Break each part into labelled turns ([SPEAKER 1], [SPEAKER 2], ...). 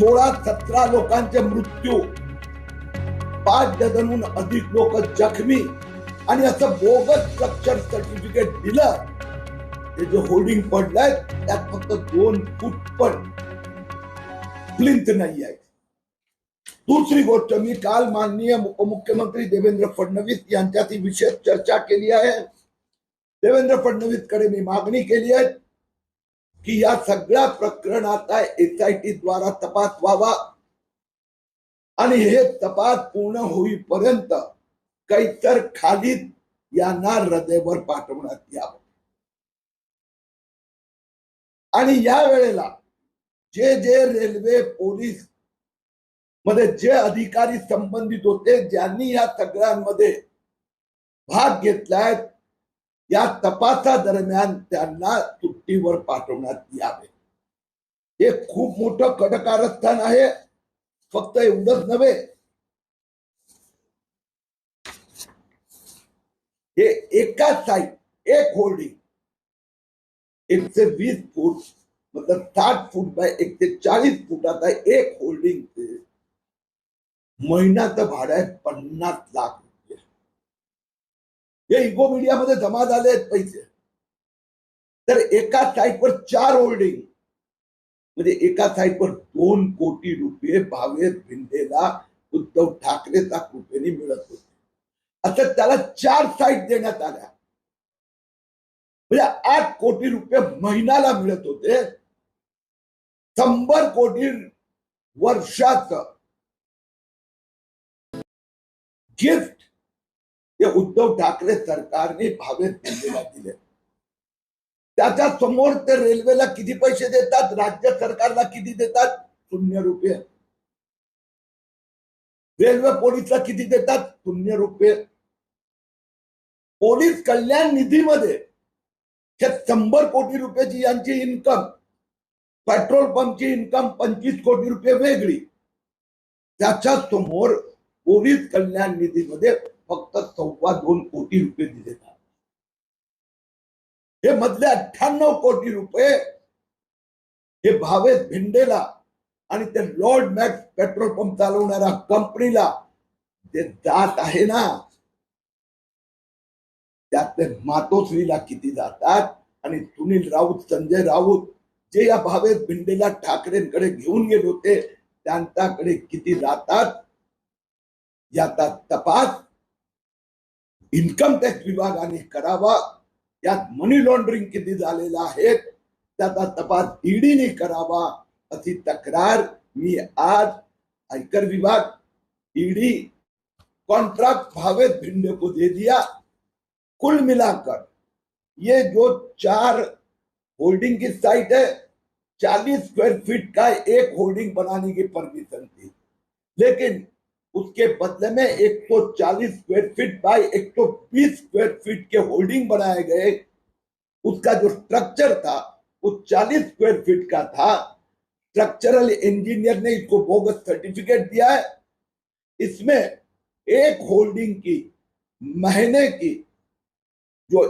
[SPEAKER 1] सोळा सतरा लोकांचे मृत्यू. पाच डझनहून अधिक लोक जखमी. आणि असं बोगस स्ट्रक्चर सर्टिफिकेट दिलं ते जे होल्डिंग पडलंय त्यात फक्त दोन फूट पण प्लिंथ नाही आहे दुसरी गोष्ट मी काल माननीय उपमुख्यमंत्री देवेंद्र फडणवीस यांच्याशी विशेष चर्चा केली आहे. देवेंद्र फडणवीसकडे मी मागणी केली आहे. की या सगळ्या प्रकरणाचा एसआयटी द्वारा तपास व्हावा. आणि हे तपास पूर्ण होईपर्यंत काहीतर खालीद यांना हृदयवर पाठवण्यात यावं. आणि या वेळेला जे जे रेल्वे पोलीसमध्ये जे अधिकारी संबंधित होते ज्यांनी या सगळ्यांमध्ये भाग घेतलाय या तपासादरम्यान त्यांना सुट्टीवर पाठवण्यात यावे. हे खूप मोठं कडकारस्थान आहे. फक्त एवढंच नव्हे. हे एका साईड एक होल्डिंग एकशे वीस फूट मतलब साठ फूट बाय एकशे चाळीस फुटाचा एक होल्डिंग महिन्याचं भाडं आहे पन्नास लाख. हे इको मीडियामध्ये जमा झाले आहेत पैसे. तर एका साईटवर चार होल्डिंग म्हणजे एका साईटवर दोन कोटी रुपये भावेश भिंडेला उद्धव ठाकरेचा कृपेने मिळत होते. आता त्याला चार साईट देण्यात आल्या. म्हणजे आठ कोटी रुपये महिन्याला मिळत होते. शंभर कोटी वर्षाचं. गिफ्ट हे उद्धव ठाकरे सरकारने भावेत भिंडेला दिले त्याच्यासमोर ते रेल्वेला किती पैसे देतात राज्य सरकारला किती देतात? शून्य रुपये. रेल्वे पोलीसला किती देतात? शून्य रुपये. पोलीस कल्याण निधीमध्ये हे शंभर कोटी रुपयाची यांची इन्कम पेट्रोल पंपची इन्कम पंचवीस कोटी रुपये वेगळी. त्याच्यासमोर पोलीस कल्याण निधीमध्ये फक्त सव्वा दोन कोटी रुपये दिले हे मधले अठ्ठ्याण्णव कोटी रुपये हे भावेत भिंडेला आणि ते लॉर्ड मॅक्स पेट्रोल पंप चालवणाऱ्या कंपनीला जे जात आहे ना त्यातले मातोश्रीला किती जातात? आणि सुनील राऊत संजय राऊत जे या भावेत भिंडेला ठाकरेंकडे घेऊन गेले होते त्यांच्याकडे किती जातात? याचा तपास इन्कम टॅक्स विभागाने करावा, यात मनी लॉन्ड्रिंग किती झालेलं आहे त्याचा तपास ईडीने करावा, अशी तक्रार मी आज आयकर विभाग ईडी कॉन्ट्रैक्ट भावेश भिंडे को दे दिया. कुल मिलाकर, ये जो चार होल्डिंग की साइट है, चालीस स्क्वायर फीट का एक होल्डिंग बनाने की परमिशन थी. लेकिन उसके बदले में 140 square feet by 120 square feet के होल्डिंग बनाए गए। उसका जो स्ट्रक्चर था, वो 40 स्क्वायर फीट का था। स्ट्रक्चरल इंजीनियर ने इसको बोगस सर्टिफिकेट दिया है। इसमें एक होल्डिंग की महीने की जो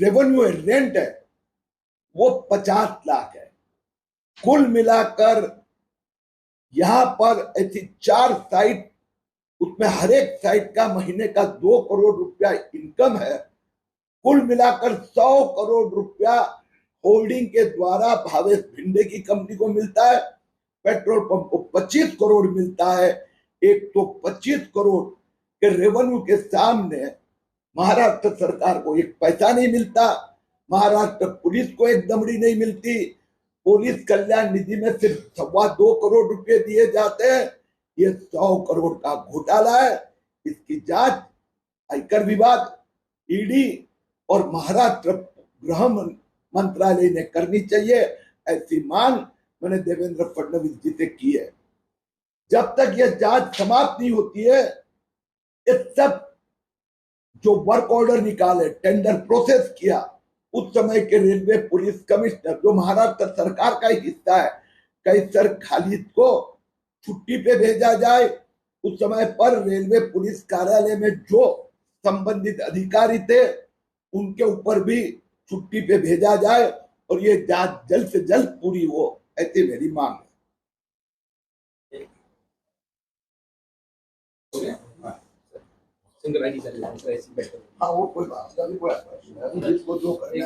[SPEAKER 1] रेवेन्यू रेंट है, वो पचास लाख है। कुल मिलाकर यहाँ पर ऐसी चार साइट उसमें हर एक साइट का महीने का दो करोड़ रुपया इनकम है। कुल मिलाकर सौ करोड़ रुपया होल्डिंग के द्वारा भावेश भिंडे की कंपनी को मिलता है। पेट्रोल पंप को 25 करोड़ मिलता है। एक तो 25 करोड़ के रेवेन्यू के सामने महाराष्ट्र सरकार को एक पैसा नहीं मिलता, महाराष्ट्र पुलिस को एक दमड़ी नहीं मिलती। पुलिस कल्याण निधि में सिर्फ़ सवा दो करोड़ रुपए दिए जाते हैं। ये सौ करोड़ का घोटाला है। इसकी जाँच, आयकर विभाग ईडी और महाराष्ट्र गृह मंत्रालय ने करनी चाहिए। ऐसी मांग मैंने देवेंद्र फडणवीस जी से की है। जब तक यह जाँच समाप्त नहीं होती है इस सब जो वर्क ऑर्डर निकाले टेंडर प्रोसेस किया, उस समय के रेलवे पुलिस कमिश्नर, जो महाराष्ट्र सरकार का ही हिस्सा है कैसर खालिद को छुट्टी पे भेजा जाए उस समय पर रेलवे पुलिस कार्यालय में जो संबंधित अधिकारी थे उनके ऊपर भी छुट्टी पे भेजा जाए और ये जाँच जल्द से जल्द पूरी हो ऐसी मेरी मांग है।
[SPEAKER 2] सिंगल आईडी चल रहा है
[SPEAKER 1] वो कोई बात नहीं कोई जिसको जो है